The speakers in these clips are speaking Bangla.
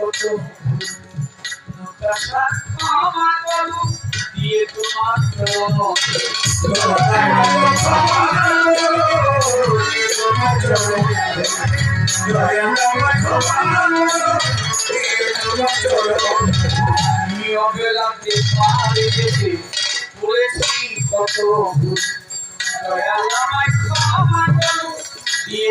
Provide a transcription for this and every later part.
বলু দিয়ে তোমার চরণ নিয়মে লাগতে পারে যেতে বলেছি কত ভুল আমায় ক্ষমা করো দিয়ে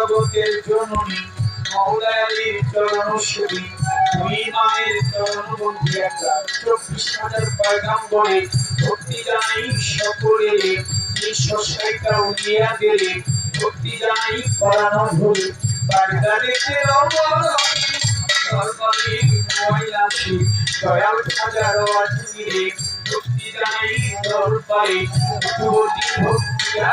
জগতের জননী মৌলায়ালির চরণ সুরি দুই মায়ের চরণ বন্দি একটা চব্বিশ হাজার পয়গাম্বরে, ভক্তি জানাই সকলে নিঃশ্বাসটা দিলে ভক্তি জানাই পড়ানো ভুল দয়াল হাজারো আজমিরে, ভক্তি জানাই দরবারে যুবতী ভক্তিয়া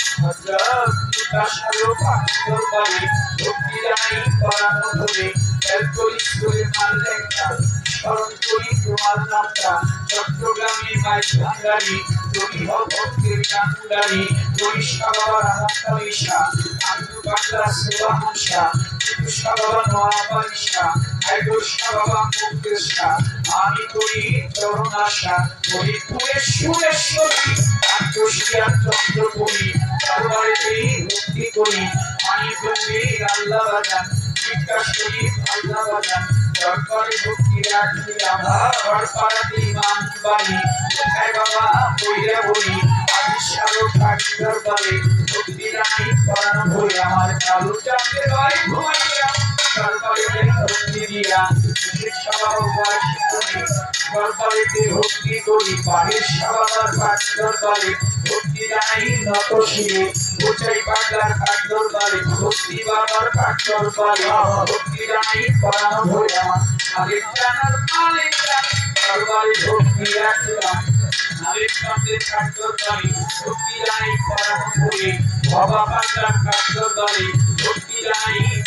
মুতাশারো পাক দরবারে ভক্তি জানাই পরানো ধরে হেল্প করি করে মারলে একটা স্মরণ করি তোমার নামটা চট্টগ্রামে মাই ভাঙ্গারি তুমি ভক্তের বাবা মুক্তেশা আমি করি চরণ আশা হরিপুরে সুরেশ্বরী আন্তশিয়া চন্দ্র করি দরবারেতেই ভক্তি করি। আমি বন্দি আল্লাহ বাজান বিকাশ করি, আল্লাহ বাজান দরবারে ভক্তি রাখি আমার পাড়াতে ইমাম বাড়ি। কোথায় বাবা, বইরা বলি আবিষ্কারও বই আমার চালু চাপতে ভাই ঘুমাইয়া। দরবারে ভক্তি দিয়া বাবা করি দরবারেতে ভক্তি করি বাড়ির সবার পাঠ দরবারে ভক্তি জানাই নত শিরে উচাই পাগলার পাঠ দরবারে ভক্তি বাবার পাঠ দরবারে ভক্তি জানাই হয়ে আমার মালিক জানার মালিক জান ভক্তি রাখলাম বাবা পাগলার পাঠ দরবারে ভক্তি জানাই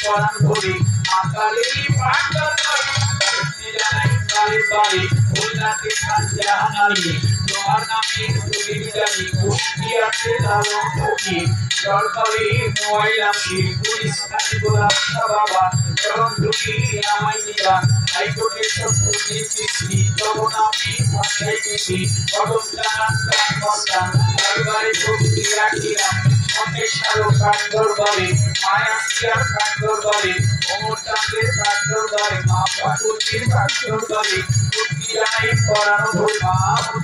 আকালেরই পাঠ দরবারে ভক্তি জানাই বারে বারে খুলনাতে খাজা নামি তোমার নামে তুলি জানি কুষ্টি আছে দারুণ খুকি দরবারে ময়লাসি পুলিশ কাছে গোলাপ বাবা চরণ ঢুকি আমায় দিবা হাইকোর্টে সব দিয়েছি তখন আমি ভাষায় দিছি কদম প্রাণ মস্তান দরবারে ভক্তি রাখিলাম। সারো কাঠ দরবারে মায়া সিয়ার কাঠ দরবারে অমর চাঁদের কাঠ দরবারে মা পার্বতীর কাঠ দরবারে ভক্তি জানাই পরানো ভোল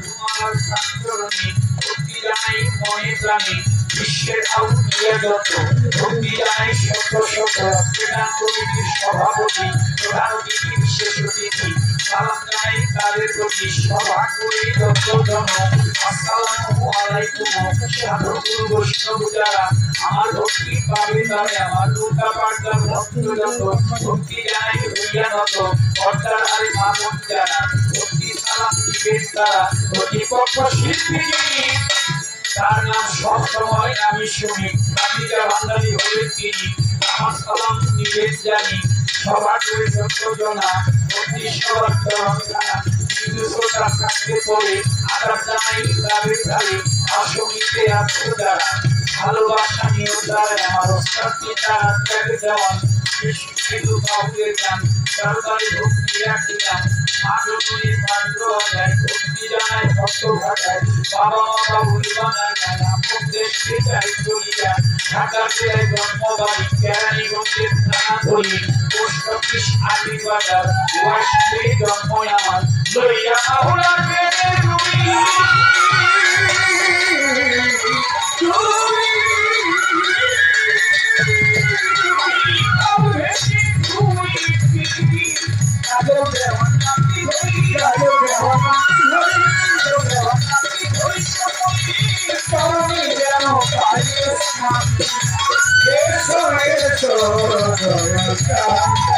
তোমার শাস্ত্রণী ভক্তি জানাই মনে প্রাণী বিশ্বের আউলিয়া যত ভক্তি জানাই সভাপতি, প্রধান অতিথি, বিশেষ অতিথি। তাদের প্রতি সভা করে দত্তজন আসসালামু আলাইকুম। সাধুগুরু বৈষ্ণব যারা আমার ভক্তি পাবে তারে আমার দুর্গা পাঠদার ভক্তযত ভক্তি জানাই হইয়া নত পর্দার আরে মা বোন যারা ভক্তি সালাম দিবেন তারা প্রতিপক্ষ তার নাম সব সময় আমি শুনি। কাবিকা বান্দালি হলেন তিনি। আমার সালাম নিবেন জানি। সবার করে যন্ত্রজনা অতি সবার তরঙ্গানা কিন্তু শ্রোতা থাকতে পরে আদার জানাই তাদের ধারে আসমিতে আত্মদ্বারা ভালোবাসা নিয়ে দ্বারা আমার অস্তার পিতা ত্যাগে দেওয়ান তারপরে ভক্তি রাখিলাম মা জননীর পাত্র আদায় ভক্তি ভক্ত ঘাটায় বাবা মা বাবুর বানায় গান আপন চাই চলিয়া ঢাকাতে জন্মবাড়ি কেরানীগঞ্জের থানা ধরি পোস্ট অফিস আদি বাজার ওয়াশে আমার